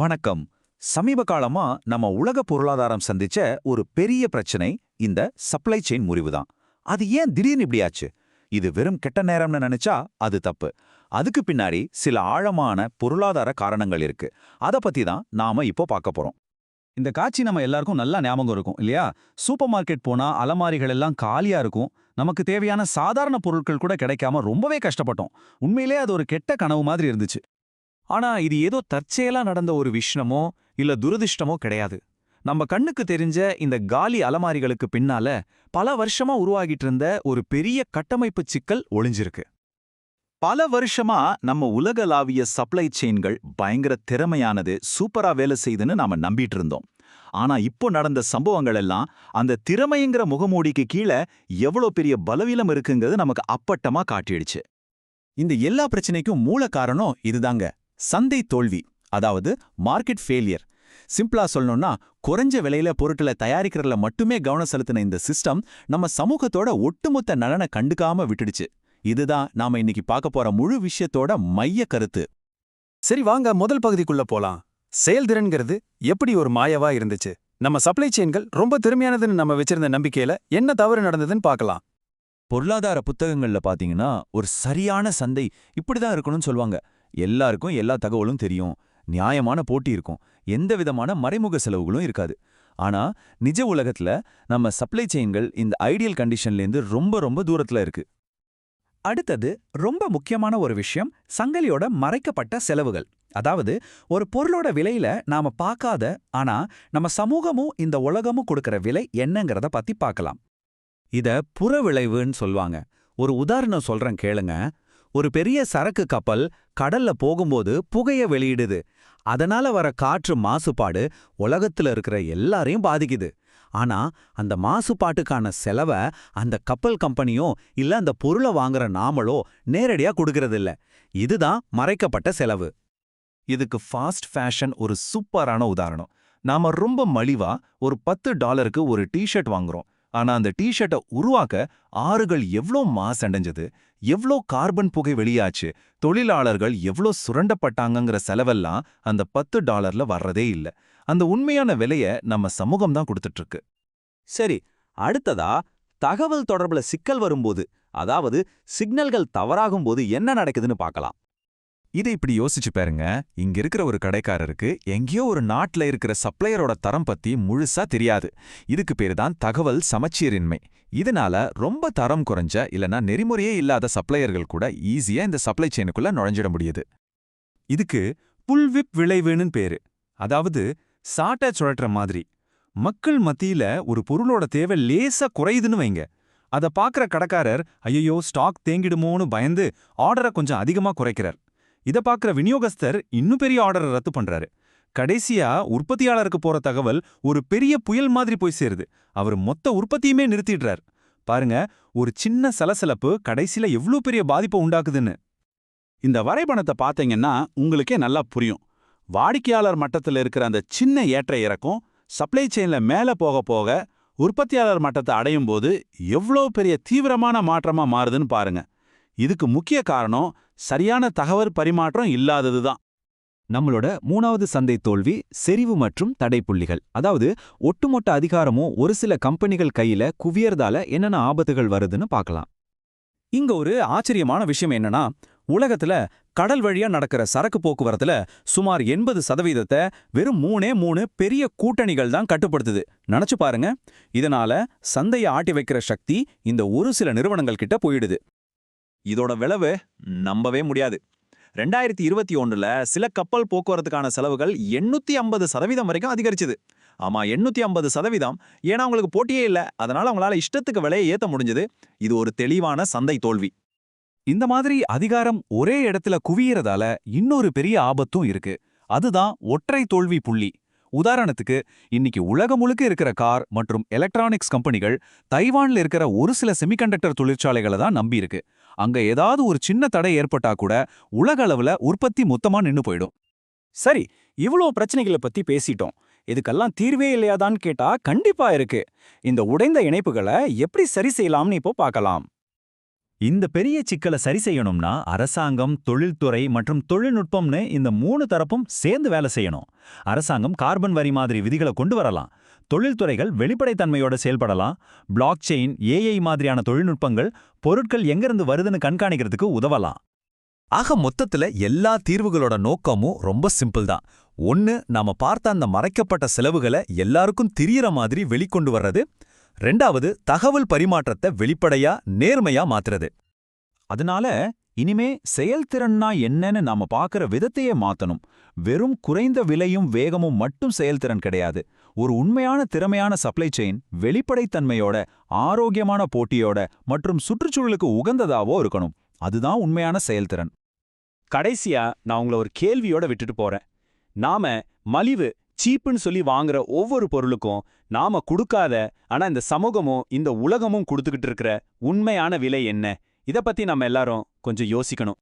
வணக்கம். சமீப காலமா நம்ம உலக பொருளாதாரம் சந்திச்ச ஒரு பெரிய பிரச்சனை இந்த சப்ளை செயின் முறிவு தான் அது ஏன் திடீர்னு இப்படியாச்சு இது வெறும் கெட்ட நேரம்னு நினைச்சா அது தப்பு. அதுக்கு பின்னாடி சில ஆழமான பொருளாதார காரணங்கள் இருக்கு. அத பத்தி தான் நாம இப்போ பார்க்க போறோம். இந்த காட்சி நம்ம எல்லாருக்கும் நல்லா ஞாபகம் இருக்கும் இல்லையா? சூப்பர் மார்க்கெட் போனா அலமாரிகள் எல்லாம் காலியா இருக்கும். நமக்கு தேவையான சாதாரண பொருட்கள் கூட கிடைக்காம ரொம்பவே கஷ்டப்பட்டோம். உண்மையிலே அது ஒரு கெட்ட கனவு மாதிரி இருந்துச்சு. ஆனா இது ஏதோ தற்செயலா நடந்த ஒரு விஷயமோ இல்ல துரதிர்ஷ்டமோ கிடையாது. நம்ம கண்ணுக்கு தெரிஞ்ச இந்த காலி அலமாரிகளுக்கு பின்னால பல வருஷமா உருவாகிட்டு இருந்த ஒரு பெரிய கட்டமைப்பு சிக்கல் ஒளிஞ்சிருக்கு. பல வருஷமா நம்ம உலகளாவிய சப்ளை செயின்கள் பயங்கர திறமையானது சூப்பரா வேலை செய்துன்னு நாம நம்பிட்டு இருந்தோம் ஆனா இப்போ நடந்த சம்பவங்கள் எல்லாம் அந்த திறமைங்கிற முகமூடிக்கு கீழே எவ்வளோ பெரிய பலவீனம் இருக்குங்கிறது நமக்கு அப்பட்டமா காட்டிடுச்சு. இந்த எல்லா பிரச்சனைக்கும் மூல காரணம் இதுதாங்க. சந்தை தோல்வி அதாவது மார்க்கெட் ஃபெயிலியர் சிம்பிளா சொல்லணும்னா குறைஞ்ச விலையில பொருட்களை தயாரிக்கிறதுல மட்டுமே கவனம் செலுத்தின இந்த சிஸ்டம் நம்ம சமூகத்தோட ஒட்டுமொத்த நலனை கண்டுக்காம விட்டுடுச்சு. இதுதான் நாம இன்னைக்கு பார்க்க போற முழு விஷயத்தோட மைய கருத்து. சரி வாங்க முதல் பகுதிக்குள்ள போலாம். செயல்திறன்கிறது எப்படி ஒரு மாயவா இருந்துச்சு? நம்ம சப்ளை செயின்கள் ரொம்ப திறமையானதுன்னு நம்ம வச்சிருந்த நம்பிக்கையில என்ன தவறு நடந்ததுன்னு பார்க்கலாம். பொருளாதார புத்தகங்கள்ல பாத்தீங்கன்னா ஒரு சரியான சந்தை இப்படிதான் இருக்கணும்னு சொல்லுவாங்க. எல்லாருக்கும் எல்லா தகவலும் தெரியும். நியாயமான போட்டி இருக்கும். எந்த விதமான மறைமுக செலவுகளும் இருக்காது. ஆனா நிஜ உலகத்துல நம்ம சப்ளை செயின்கள் இந்த ஐடியல் கண்டிஷன்லேருந்து ரொம்ப ரொம்ப தூரத்துல இருக்கு. அடுத்தது ரொம்ப முக்கியமான ஒரு விஷயம் சங்கலியோட மறைக்கப்பட்ட செலவுகள். அதாவது ஒரு பொருளோட விலையில நாம பார்க்காத ஆனா நம்ம சமூகமும் இந்த உலகமும் கொடுக்கிற விலை என்னங்கிறத பத்தி பார்க்கலாம். இத புற விளைவுன்னு சொல்லுவாங்க. ஒரு உதாரணம் சொல்றேன் கேளுங்க. ஒரு பெரிய சரக்கு கப்பல் கடல்ல போகும்போது புகைய வெளியிடுது. அதனால வர காற்று மாசுபாடு உலகத்துல இருக்கிற எல்லாரையும் பாதிக்குது. ஆனா அந்த மாசுபாட்டுக்கான செலவை அந்த கப்பல் கம்பெனியோ இல்ல அந்த பொருளை வாங்குற நாமளோ நேரடியா கொடுக்கறதில்ல. இதுதான் மறைக்கப்பட்ட செலவு. இதுக்கு ஃபாஸ்ட் ஃபேஷன் ஒரு சூப்பரான உதாரணம். நாம ரொம்ப மலிவா ஒரு பத்து டாலருக்கு ஒரு டிஷர்ட் வாங்குறோம். ஆனா அந்த டிஷர்ட்டை உருவாக்க ஆறுகள் எவ்ளோ மாசடைஞ்சது எவ்ளோ கார்பன் புகை வெளியாச்சு தொழிலாளர்கள் எவ்ளோ சுரண்டப்பட்டாங்கங்கிற செலவெல்லாம் அந்த பத்து டாலர்ல வர்றதே இல்ல. அந்த உண்மையான விலைய நம்ம சமூகம் தான் கொடுத்துட்டு இருக்கு சரி அடுத்ததா தகவல் தொடர்புல சிக்கல் வரும்போது அதாவது சிக்னல்கள் தவறாகும் போது என்ன நடக்குதுன்னு பார்க்கலாம். இதை இப்படி யோசிச்சு பாருங்க. இங்க இருக்கிற ஒரு கடைக்காரருக்கு எங்கேயோ ஒரு நாட்டுல இருக்கிற சப்ளையரோட தரம் பத்தி முழுசா தெரியாது. இதுக்கு பேரு தான் தகவல் சமச்சீரின்மை. இதனால ரொம்ப தரம் குறைஞ்ச இல்லனா நெறிமுறையே இல்லாத சப்ளையர்கள் கூட ஈஸியா இந்த சப்ளை செயினுக்குள்ள நுழைஞ்சிட முடியுது. இதுக்கு புல்விப் விளைவுன்னு பேரு. அதாவது சாட்டை சுழற்ற மாதிரி. மக்கள் மத்தியில ஒரு பொருளோட தேவை லேசா குறையுதுன்னு வைங்க. அத பாக்குற கடைக்காரர் ஐயோ ஸ்டாக் தேங்கிடுமோன்னு பயந்து ஆர்டரை கொஞ்சம் அதிகமா குறைக்கிறார். இத பாக்குற விநியோகஸ்தர் இன்னும் பெரிய ஆர்டரை ரத்து பண்றாரு. கடைசியா உற்பத்தியாளருக்கு போற தகவல் ஒரு பெரிய புயல் மாதிரி போய் சேருது. அவர் மொத்த உற்பத்தியுமே நிறுத்திடுறார். பாருங்க ஒரு சின்ன சலசலப்பு கடைசியில எவ்ளோ பெரிய பாதிப்பை உண்டாக்குதுன்னு. இந்த வரைபணத்தை பார்த்தீங்கன்னா உங்களுக்கே நல்லா புரியும். வாடிக்கையாளர் மட்டத்தில் இருக்கிற அந்த சின்ன ஏற்ற இறக்கம் சப்ளை செயின்ல மேலே போக போக உற்பத்தியாளர் மட்டத்தை அடையும் போது எவ்வளோ பெரிய தீவிரமான மாற்றமா மாறுதுன்னு பாருங்க. இதுக்கு முக்கிய காரணம் சரியான தகவல் பரிமாற்றம் இல்லாதது தான் நம்மளோட மூணாவது சந்தை தோல்வி செறிவு மற்றும் தடைப்புள்ளிகள். அதாவது ஒட்டுமொத்த அதிகாரமும் ஒரு சில கம்பெனிகள் கையில குவியறதால என்னென்ன ஆபத்துகள் வருதுன்னு பார்க்கலாம். இங்க ஒரு ஆச்சரியமான விஷயம் என்னன்னா உலகத்துல கடல் வழியா நடக்கிற சரக்கு போக்குவரத்துல சுமார் எண்பது சதவீதத்தை வெறும் மூணே மூணு பெரிய கூட்டணிகள் தான் கட்டுப்படுத்துது. நினைச்சு பாருங்க. இதனால சந்தையை ஆட்டி வைக்கிற சக்தி இந்த ஒரு சில நிறுவனங்கள் கிட்ட போயிடுது. இதோட விளைவு நம்பவே முடியாது. ரெண்டாயிரத்தி இருபத்தி ஒன்றில் சில கப்பல் போக்குவரத்துக்கான செலவுகள் எண்ணூத்தி ஐம்பது சதவீதம் வரைக்கும் அதிகரிச்சது. ஆமா எண்ணூத்தி ஐம்பது சதவீதம். ஏன்னா அவங்களுக்கு போட்டியே இல்லை. அதனால அவங்களால இஷ்டத்துக்கு விலையை ஏத்த முடிஞ்சது. இது ஒரு தெளிவான சந்தை தோல்வி. இந்த மாதிரி அதிகாரம் ஒரே இடத்துல குவியறதால இன்னொரு பெரிய ஆபத்தும் இருக்கு. அதுதான் ஒற்றை தோல்வி புள்ளி. உதாரணத்துக்கு இன்னைக்கு உலகம் முழுக்க இருக்கிற கார் மற்றும் எலக்ட்ரானிக்ஸ் கம்பெனிகள் தைவான்ல இருக்கிற ஒரு சில செமிகண்டக்டர் தொழிற்சாலைகளை தான் நம்பி இருக்கு அங்க ஏதாவது ஒரு சின்ன தடை ஏற்பட்டா கூட உலக அளவுல உற்பத்தி மொத்தமா நின்னு போயிடும். சரி இவ்ளோ பிரச்சனைகளை பத்தி பேசிட்டோம். இதுக்கெல்லாம் தீர்வே இல்லையாதான்னு கேட்டா கண்டிப்பா இருக்கு. இந்த உடைந்த இணைப்புகளை எப்படி சரி செய்யலாம்னு இப்போ பார்க்கலாம். இந்த பெரிய சிக்கலை சரி செய்யணும்னா அரசாங்கம் தொழில்துறை மற்றும் தொழில்நுட்பம்னு இந்த மூணு தரப்பும் சேர்ந்து வேலை செய்யணும். அரசாங்கம் கார்பன் வரி மாதிரி விதிகளை கொண்டு வரலாம். தொழில்துறைகள் வெளிப்படைத்தன்மையோட செயல்படலாம். பிளாக் செயின் ஏஐ மாதிரியான தொழில்நுட்பங்கள் பொருட்கள் எங்கிருந்து வருதுன்னு கண்காணிக்கிறதுக்கு உதவலாம். ஆக மொத்தத்துல எல்லா தீர்வுகளோட நோக்கமும் ரொம்ப சிம்பிள் தான். ஒன்னு நாம பார்த்த அந்த மறைக்கப்பட்ட செலவுகளை எல்லாருக்கும் தெரியற மாதிரி வெளிக்கொண்டு வர்றது. ரெண்டாவது தகவல் பரிமாற்றத்தை வெளிப்படையா நேர்மையா மாத்துறது. அதனால இனிமே செயல்திறன்னா என்னன்னு நாம பாக்குற விதத்தையே மாத்தணும். வெறும் குறைந்த விலையும் வேகமும் மட்டும் செயல்திறன் கிடையாது. ஒரு உண்மையான திறமையான சப்ளை செயின் வெளிப்படைத்தன்மையோட ஆரோக்கியமான போட்டியோட மற்றும் சுற்றுச்சூழலுக்கு உகந்ததாவோ இருக்கணும். அதுதான் உண்மையான செயல்திறன். கடைசியா நான் உங்களை ஒரு கேள்வியோட விட்டுட்டு போறேன். நாம மலிவு சீப்புன்னு சொல்லி வாங்குற ஒவ்வொரு பொருளுக்கும் நாம கொடுக்காத ஆனா இந்த சமூகமும் இந்த உலகமும் கொடுத்துக்கிட்டு இருக்கிற உண்மையான விலை என்ன? இத பத்தி நம்ம எல்லாரும் கொஞ்சம் யோசிக்கணும்.